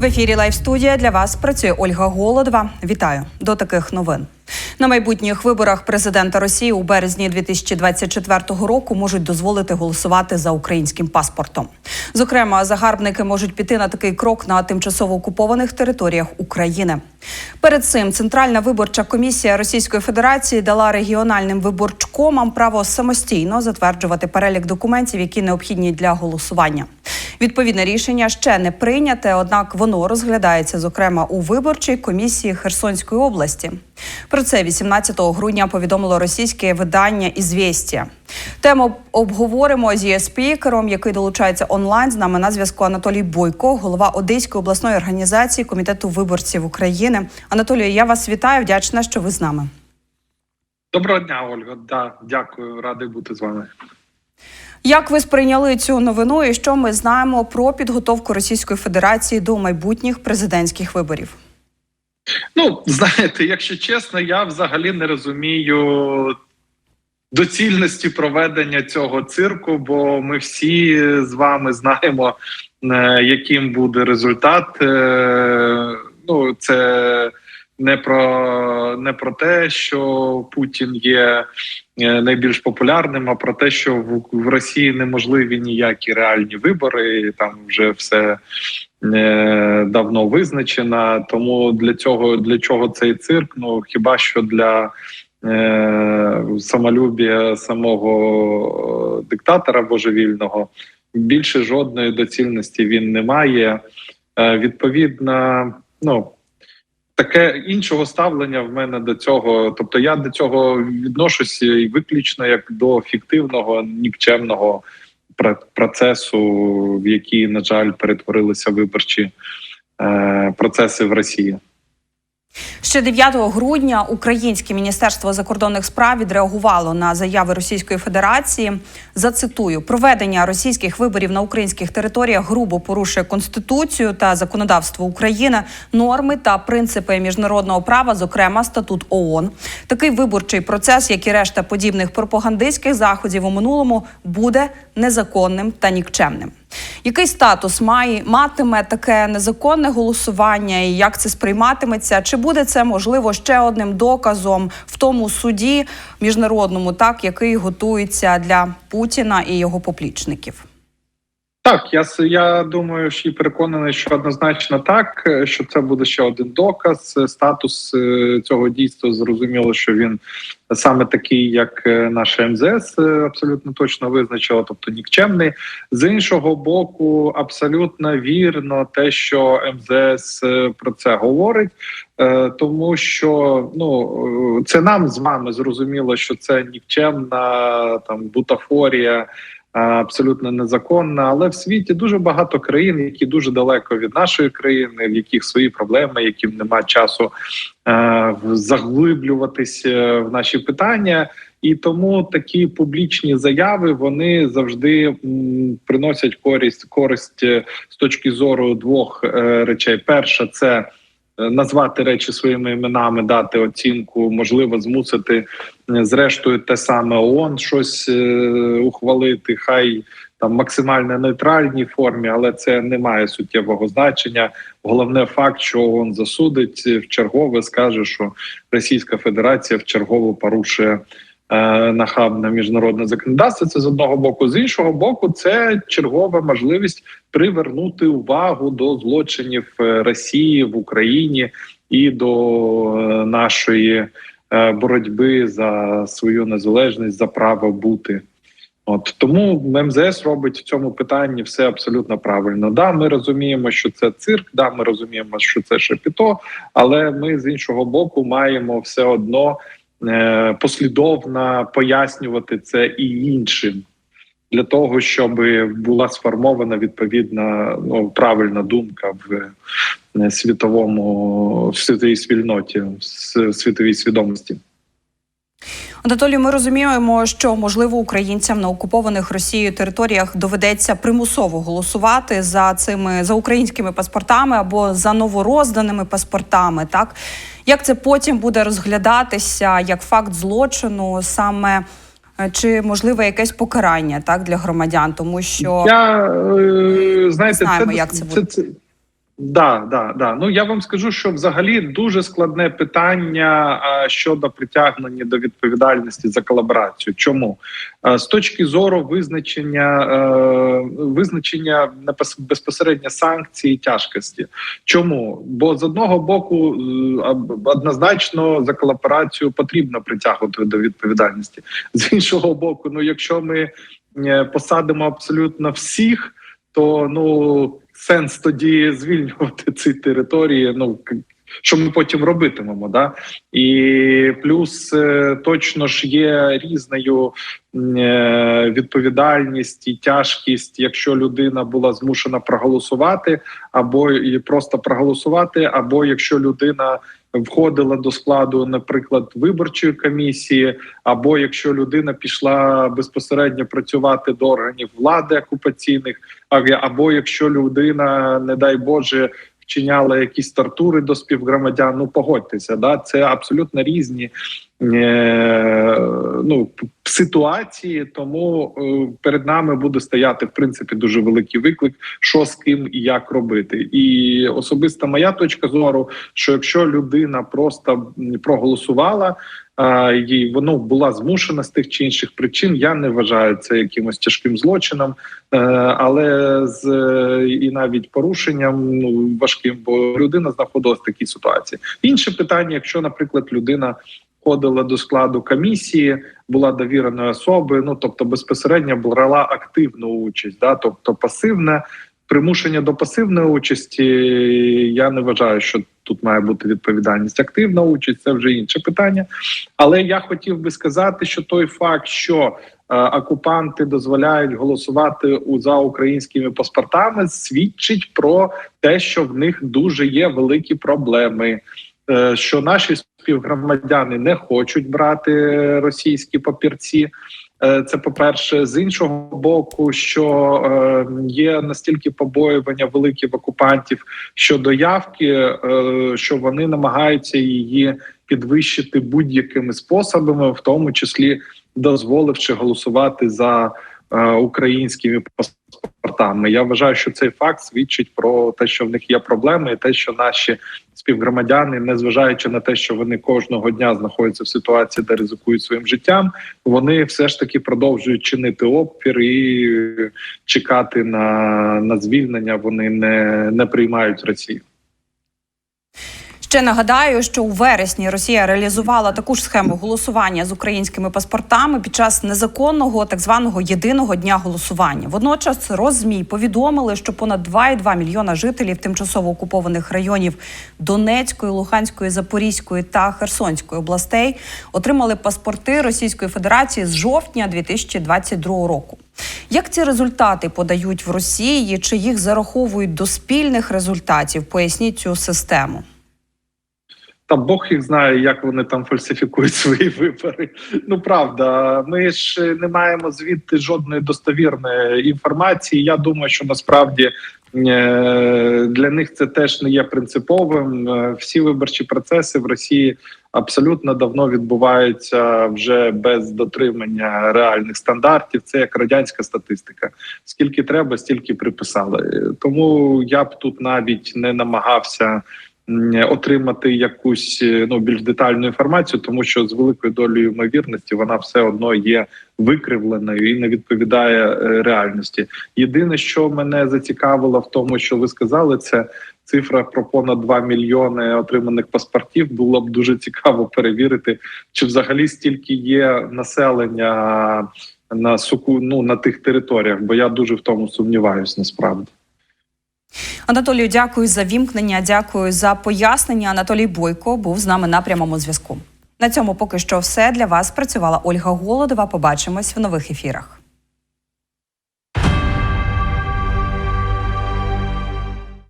В ефірі Лайв студія для вас працює Ольга Голодова. Вітаю до таких новин. На майбутніх виборах президента Росії у березні 2024 року можуть дозволити голосувати за українським паспортом. Зокрема, загарбники можуть піти на такий крок на тимчасово окупованих територіях України. Перед цим Центральна виборча комісія Російської Федерації дала регіональним виборчкомам право самостійно затверджувати перелік документів, які необхідні для голосування. Відповідне рішення ще не прийняте, однак воно розглядається зокрема у виборчій комісії Херсонської області. Про це 18 грудня повідомило російське видання «Ізвєстія». Тему обговоримо з її спікером, який долучається онлайн. З нами на зв'язку Анатолій Бойко, голова Одеської обласної організації комітету виборців України. Анатолію, я вас вітаю. Вдячна, що ви з нами. Доброго дня, Ольга. Да, дякую, радий бути з вами. Як ви сприйняли цю новину, і що ми знаємо про підготовку Російської Федерації до майбутніх президентських виборів? Ну, знаєте, якщо чесно, я взагалі не розумію доцільності проведення цього цирку, бо ми всі з вами знаємо, е, яким буде результат. Е, Ну, це не про не про те, що Путін є е, найбільш популярним, а про те, що в, в Росії неможливі ніякі реальні вибори, там вже все е, давно визначено. Тому для цього для чого цей цирк? Ну хіба що для е, самолюбія самого диктатора божевільного більше жодної доцільності він не має. Е, відповідно, ну таке іншого ставлення в мене до цього. Тобто, я до цього відношусь і виключно як до фіктивного, нікчемного пр- процесу, в який, на жаль, перетворилися виборчі е, процеси в Росії. Ще 9 грудня Українське міністерство закордонних справ відреагувало на заяви Російської Федерації. Зацитую: проведення російських виборів на українських територіях грубо порушує конституцію та законодавство України, норми та принципи міжнародного права, зокрема статут ООН. Такий виборчий процес, як і решта подібних пропагандистських заходів у минулому, буде незаконним та нікчемним. Який статус має матиме таке незаконне голосування, і як це сприйматиметься? Чи буде це можливо ще одним доказом в тому суді міжнародному, так який готується для Путіна і його поплічників? Так, я я думаю, що і переконаний, що однозначно так, е, що це буде ще один доказ. Е, Статус е, цього дійства зрозуміло, що він саме такий, як е, наша МЗС абсолютно точно визначила, тобто нікчемний. З іншого боку, абсолютно вірно те, що МЗС про це говорить. Тому що ну це нам з вами зрозуміло, що це нікчемна там бутафорія, абсолютно незаконна. Але в світі дуже багато країн, які дуже далеко від нашої країни, в яких свої проблеми, яким немає часу е, в- заглиблюватися в наші питання. І тому такі публічні заяви вони завжди приносять користь користь е, з точки зору двох е, речей: перша це е, назвати речі своїми іменами, дати оцінку, можливо, змусити е, зрештою те саме ООН щось е, ухвалити. Хай там максимально нейтральній формі, але це не має суттєвого значення. Головне факт, що ООН засудить в чергове, скаже, що Російська Федерація в чергово порушує. Е, Нахабне міжнародне законодавство це з одного боку, з іншого боку, це чергова можливість привернути увагу до злочинів е, Росії в Україні і до е, нашої боротьби за свою незалежність за право бути. От тому МЗС робить в цьому питанні все абсолютно правильно. Да, ми розуміємо, що це цирк, да, ми розуміємо, що це шепіто, але ми з іншого боку маємо все одно послідовно пояснювати це і іншим. Для того щоб була сформована відповідна ну правильна думка в е, світовому в світовій спільноті, в світовій свідомості. Анатолію, ми розуміємо, що можливо українцям на окупованих Росією територіях доведеться примусово голосувати за цими за українськими паспортами або за новорозданими паспортами. Так як це потім буде розглядатися як факт злочину, саме е, чи можливе якесь покарання так для громадян, тому що я е, знаєте, знаємо, це, як це буде. це, Да, да, да. Ну я вам скажу, що взагалі дуже складне питання а, щодо притягнення до відповідальності за колаборацію. Чому А, з точки зору визначення е, визначення безпосередньо санкцій і тяжкості? Чому? Бо з одного боку е, однозначно за колаборацію потрібно притягувати до відповідальності. З іншого боку, ну якщо ми е, посадимо абсолютно всіх, то ну сенс тоді звільнювати ці території. Ну що ми потім робитимемо, да? І плюс е, точно ж є різною е, відповідальність і тяжкість, якщо людина була змушена проголосувати, або просто проголосувати, або якщо людина входила до складу, наприклад, виборчої комісії, або якщо людина пішла безпосередньо працювати до органів влади окупаційних, або якщо людина, не дай Боже, вчиняла якісь тортури до співгромадян. Ну погодьтеся, да це абсолютно різні е, ну ситуації. Тому е, перед нами буде стояти в принципі дуже великий виклик, що з ким і як робити. І особиста моя точка зору, що якщо людина просто проголосувала. Їй воно була змушена з тих чи інших причин. Я не вважаю це якимось тяжким злочином, е, але з і навіть порушенням ну важким, бо людина знаходилась в такій ситуації. Інше питання, якщо, наприклад, людина входила до складу комісії, була довіреною особою, ну тобто безпосередньо брала активну участь, да, тобто пасивне примушення до пасивної участі. Я не вважаю, що тут має бути відповідальність. Активна участь це вже інше питання. Але я хотів би сказати, що той факт, що е, окупанти дозволяють голосувати за українськими паспортами, свідчить про те, що в них дуже є великі проблеми. Е, Що наші співгромадяни не хочуть брати російські папірці. Е, Це по-перше, з іншого боку, що е, є настільки побоювання великих окупантів щодо явки, е, що вони намагаються її підвищити будь-якими способами, в тому числі дозволивши голосувати за українськими паспортами. Я вважаю, що цей факт свідчить про те, що в них є проблеми, і те, що наші співгромадяни, незважаючи на те, що вони кожного дня знаходяться в ситуації, де ризикують своїм життям, вони все ж таки продовжують чинити опір і чекати на, на звільнення. Вони не, не приймають Росію. Ще нагадаю, що у вересні Росія реалізувала таку ж схему голосування з українськими паспортами під час незаконного так званого єдиного дня голосування. Водночас Розмій повідомили, що понад 2,2 мільйона жителів тимчасово окупованих районів Донецької, Луганської, Запорізької та Херсонської областей отримали паспорти Російської Федерації з жовтня 2022 року. Як ці результати подають в Росії? Чи їх зараховують до спільних результатів? Поясніть цю систему. Та Бог їх знає, як вони там фальсифікують свої вибори. Ну правда, ми ж не маємо звідти жодної достовірної інформації. Я думаю, що насправді е, для них це теж не є принциповим. Е, Всі виборчі процеси в Росії абсолютно давно відбуваються вже без дотримання реальних стандартів. Це як радянська статистика. Скільки треба, стільки приписали. Тому я б тут навіть не намагався отримати якусь е, ну більш детальну інформацію, тому що з великою долею ймовірності вона все одно є викривленою і не відповідає е, реальності. Єдине, що мене зацікавило в тому, що ви сказали, це цифра про понад 2 мільйони отриманих паспортів. Було б дуже цікаво перевірити, чи взагалі стільки є населення на суку ну на тих територіях, бо я дуже в тому сумніваюсь насправді. Анатолію, дякую за вімкнення. Дякую за пояснення. Анатолій Бойко був з нами на прямому зв'язку. На цьому поки що все для вас працювала Ольга Голодова. Побачимось в нових ефірах.